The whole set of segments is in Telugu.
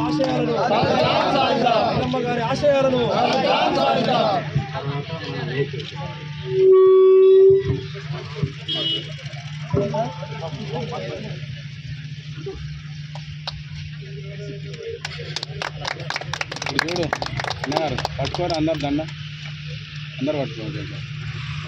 ఆశయాలను గారి ఆశయాలను చూడు. అన్నారు పట్టుకోరు అందరు దండ. అందరు పట్టుకోరు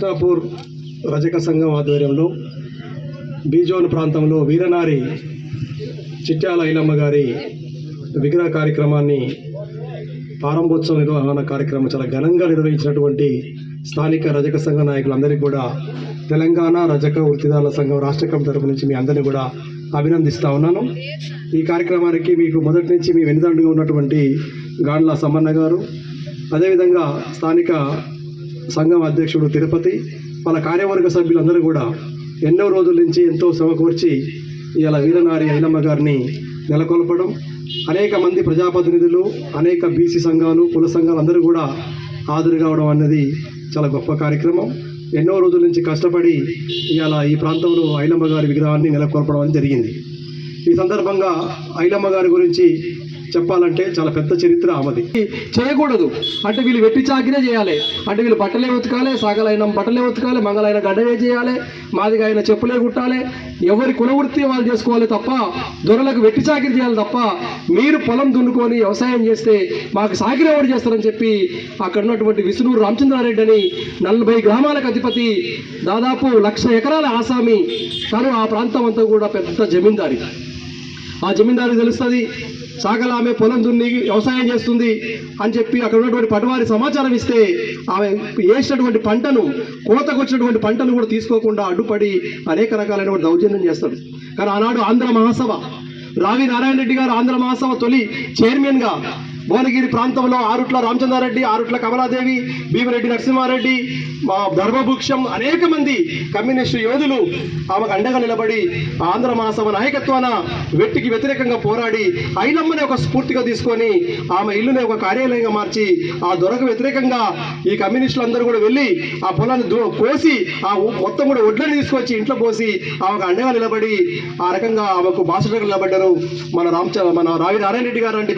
కృష్ణాపూర్ రజక సంఘం ఆధ్వర్యంలో బీజోన్ ప్రాంతంలో వీరనారి చిట్యాల ఐలమ్మ గారి విగ్రహ కార్యక్రమాన్ని ప్రారంభోత్సవ నిర్వహణ కార్యక్రమం చాలా ఘనంగా నిర్వహించినటువంటి స్థానిక రజక సంఘ నాయకులందరికీ కూడా తెలంగాణ రజక వృత్తిదారుల సంఘం రాష్ట్ర కమిటీ తరపు నుంచి మీ అందరినీ కూడా అభినందిస్తా ఉన్నాను. ఈ కార్యక్రమానికి మీకు మొదటి నుంచి మీ వెనుదండుగా ఉన్నటువంటి గాండ్ల సమ్మన్న గారు అదేవిధంగా స్థానిక సంఘం అధ్యక్షుడు తిరుపతి వాళ్ళ కార్యవర్గ సభ్యులందరూ కూడా ఎన్నో రోజుల నుంచి ఎంతో సమకూర్చి కోర్చి ఇవాళ వీరనారి ఐలమ్మ గారిని నెలకొల్పడం అనేక మంది ప్రజాప్రతినిధులు అనేక బీసీ సంఘాలు కుల సంఘాలు అందరూ కూడా హాజరు కావడం అన్నది చాలా గొప్ప కార్యక్రమం. ఎన్నో రోజుల నుంచి కష్టపడి ఇవాళ ఈ ప్రాంతంలో ఐలమ్మ గారి విగ్రహాన్ని నెలకొల్పడం జరిగింది. ఈ సందర్భంగా ఐలమ్మ గారి గురించి చెప్పాలంటే చాలా పెద్ద చరిత్ర ఆమెది. చేయకూడదు. అంటే వీళ్ళు వెట్టి చాకినే చేయాలి. అంటే వీళ్ళు బట్టలే ఉతకాలి సగలైన బట్టలే ఉతకాలి మంగళైన గడ్డవే చేయాలి మాదిగా ఆయన చెప్పులే కుట్టాలి. ఎవరి కులవృత్తి వాళ్ళు చేసుకోవాలి తప్ప దొరలకు వెట్టి చాకిరి చేయాలి తప్ప మీరు పొలం దున్నుకొని వ్యవసాయం చేస్తే మాకు సాకిరి ఎవరు చేస్తారని చెప్పి అక్కడ ఉన్నటువంటి విష్ణువు రామచంద్రారెడ్డి అని నలభై గ్రామాలకు అధిపతి దాదాపు లక్ష ఎకరాల ఆసామి. తను ఆ ప్రాంతం అంతా కూడా పెద్ద జమీందారి. ఆ జమీందారు తెలుస్తుంది. సాగల ఆమె పొలం దున్ని వ్యవసాయం చేస్తుంది అని చెప్పి అక్కడ ఉన్నటువంటి పటవారి సమాచారం ఇస్తే ఆమె వేసినటువంటి పంటను కోతకు వచ్చినటువంటి పంటను కూడా తీసుకోకుండా అడ్డుపడి అనేక రకాలైనటువంటి దౌర్జన్యం చేస్తాడు. కానీ ఆనాడు ఆంధ్ర మహాసభ రావి నారాయణ రెడ్డి గారు ఆంధ్ర మహాసభ తొలి చైర్మన్గా భువనగిరి ప్రాంతంలో ఆరుట్ల రామచంద్రారెడ్డి ఆరుట్ల కమలాదేవి భీమరెడ్డి నరసింహారెడ్డి మా ధర్మభుక్షం అనేక మంది కమ్యూనిస్టు యోధులు ఆమెకు అండగా నిలబడి ఆంధ్ర మహాసభ నాయకత్వాన వెట్టికి వ్యతిరేకంగా పోరాడి ఐలమ్మని ఒక స్ఫూర్తిగా తీసుకొని ఆమె ఇల్లుని ఒక కార్యాలయంగా మార్చి ఆ దొరకు వ్యతిరేకంగా ఈ కమ్యూనిస్టులు అందరూ కూడా వెళ్ళి ఆ పొలాన్ని కోసి ఆ మొత్తం కూడా ఒడ్లని తీసుకొచ్చి ఇంట్లో పోసి ఆమెకు అండగా నిలబడి ఆ రకంగా ఆమెకు బాసటగా నిలబడ్డారు మన రామచ మన రావి నారాయణ రెడ్డి గారు అంటే